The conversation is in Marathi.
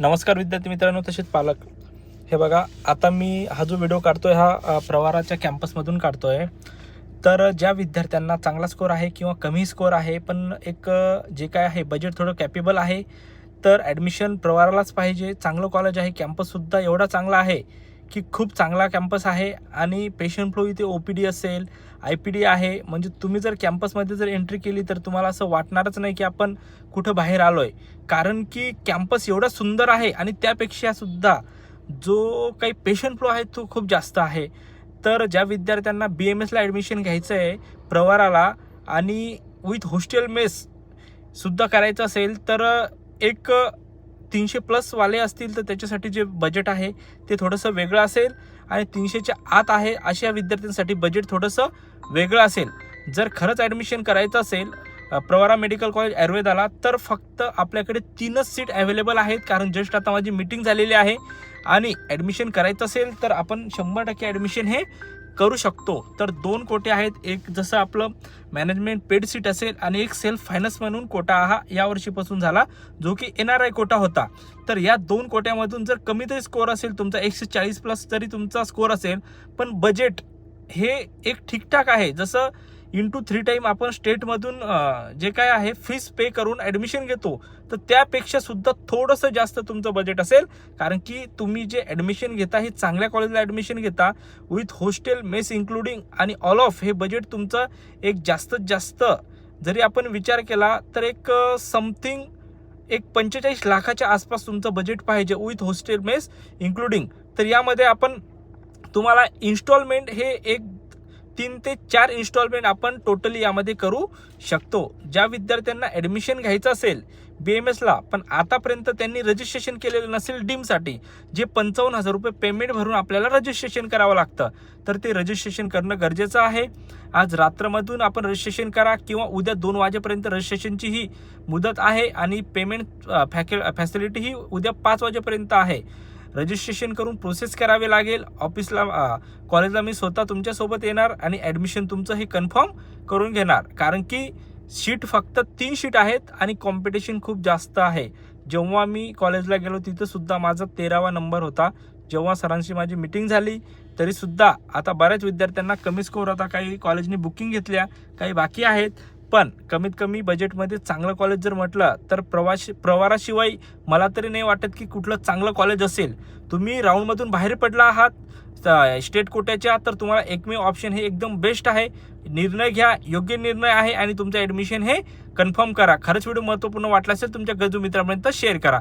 नमस्कार विद्यार्थी मित्रांनो तसेच पालक. हे बघा आता मी हा जो व्हिडिओ काढतोय हा प्रवाराच्या कॅम्पसमधून काढतोय. तर ज्या विद्यार्थ्यांना चांगला स्कोर आहे किंवा कमी स्कोर आहे पण एक जे काय आहे बजेट थोडं कॅपेबल आहे तर ॲडमिशन प्रवारालाच पाहिजे. चांगलं कॉलेज आहे कॅम्पससुद्धा एवढा चांगला आहे की खूप चांगला कॅम्पस आहे आणि पेशंट फ्लो इथे ओ पी डी असेल आय पी डी आहे. म्हणजे तुम्ही जर कॅम्पसमध्ये जर एंट्री केली तर तुम्हाला असं वाटणारच नाही की आपण कुठं बाहेर आलो आहे कारण की कॅम्पस एवढा सुंदर आहे आणि त्यापेक्षा सुद्धा जो काही पेशंट फ्लो आहे तो खूप जास्त आहे. तर ज्या विद्यार्थ्यांना बी एम एसला ॲडमिशन घ्यायचं आहे प्रवाराला आणि विथ हॉस्टेल मेस सुद्धा करायचं असेल तर एक तीनशे प्लसवाले असतील तर त्याच्यासाठी जे बजेट आहे ते थोडंसं वेगळं असेल आणि तीनशेच्या आत आहे अशा विद्यार्थ्यांसाठी बजेट थोडंसं वेगळं असेल. जर खरंच ॲडमिशन करायचं असेल प्रवारा मेडिकल कॉलेज आयुर्वेदाला तर फक्त आपल्याकडे तीनच सीट अवेलेबल आहेत. कारण जस्ट आता माझी मीटिंग झालेली आहे आणि ॲडमिशन करायचं असेल तर आपण शंभर टक्के ॲडमिशन हे करू शकतो. तर दोन कोटे आहेत. एक जसं आपलं मॅनेजमेंट पेड सीट असेल आणि एक सेल्फ फायनान्स म्हणून कोटा हा या वर्षीपासून झाला जो की एन आर आय कोटा होता. तर या दोन कोट्यामधून जर कमी तरी स्कोअर असेल तुमचा एकशे चाळीस प्लस जरी तुमचा स्कोअर असेल पण बजेट हे एक ठीकठाक आहे. जसं इंटू थ्री टाईम आपण स्टेटमधून जे काय आहे फीस पे करून ॲडमिशन घेतो तर त्यापेक्षा सुद्धा थोडंसं जास्त तुमचं बजेट असेल. कारण की तुम्ही जे ॲडमिशन घेता हे चांगल्या कॉलेजला ॲडमिशन घेता विथ हॉस्टेल मेस इन्क्लुडिंग आणि ऑल ऑफ हे बजेट तुमचं एक जास्तीत जास्त. जरी आपण विचार केला तर एक समथिंग एक पंचेचाळीस लाखाच्या आसपास तुमचं बजेट पाहिजे विथ हॉस्टेल मेस इन्क्लुडिंग तर यामध्ये आपण तुम्हाला इन्स्टॉलमेंट हे एक तीन ते चार इन्स्टॉलमेंट आपण टोटली यामध्ये करू शकतो. ज्या विद्यार्थ्यांना ॲडमिशन घ्यायचं असेल बी एम एसला पण आतापर्यंत त्यांनी रजिस्ट्रेशन केलेलं नसेल डीमसाठी जे पंचावन्न हजार रुपये पेमेंट भरून आपल्याला रजिस्ट्रेशन करावं लागतं. तर ते रजिस्ट्रेशन करणं गरजेचं आहे. आज रात्रमधून आपण रजिस्ट्रेशन करा किंवा उद्या दोन वाजेपर्यंत रजिस्ट्रेशनची ही मुदत आहे आणि पेमेंट फॅके फॅसिलिटी ही उद्या पाच वाजेपर्यंत आहे. रजिस्ट्रेशन करून प्रोसेस करावे लागेल. ऑफिसला कॉलेजला मी स्वतः तुमच्यासोबत येणार आणि ॲडमिशन तुमचं हे कन्फर्म करून घेणार. कारण की शीट फक्त तीन शीट आहेत आणि कॉम्पिटिशन खूप जास्त आहे. जेव्हा मी कॉलेजला गेलो तिथंसुद्धा माझा तेरावा नंबर होता. जेव्हा सरांशी माझी मिटिंग झाली तरीसुद्धा आता बऱ्याच विद्यार्थ्यांना कमी स्कोर होता. काही कॉलेजनी बुकिंग घेतल्या काही बाकी आहेत. पण कमीत कमी बजेटमध्ये चांगलं कॉलेज जर म्हटलं तर प्रवाशी प्रवाराशिवाय मला तरी नाही वाटत की कुठलं चांगलं कॉलेज असेल. तुम्ही राऊंडमधून बाहेर पडला आहात स्टेट कोट्याच्या तर तुम्हाला एकमेव ऑप्शन हे एकदम बेस्ट आहे. निर्णय घ्या योग्य निर्णय आहे आणि तुमचं ॲडमिशन हे कन्फर्म करा. खरंच व्हिडिओ महत्त्वपूर्ण वाटला असेल तुमच्या गरजू मित्रांपर्यंत शेअर करा.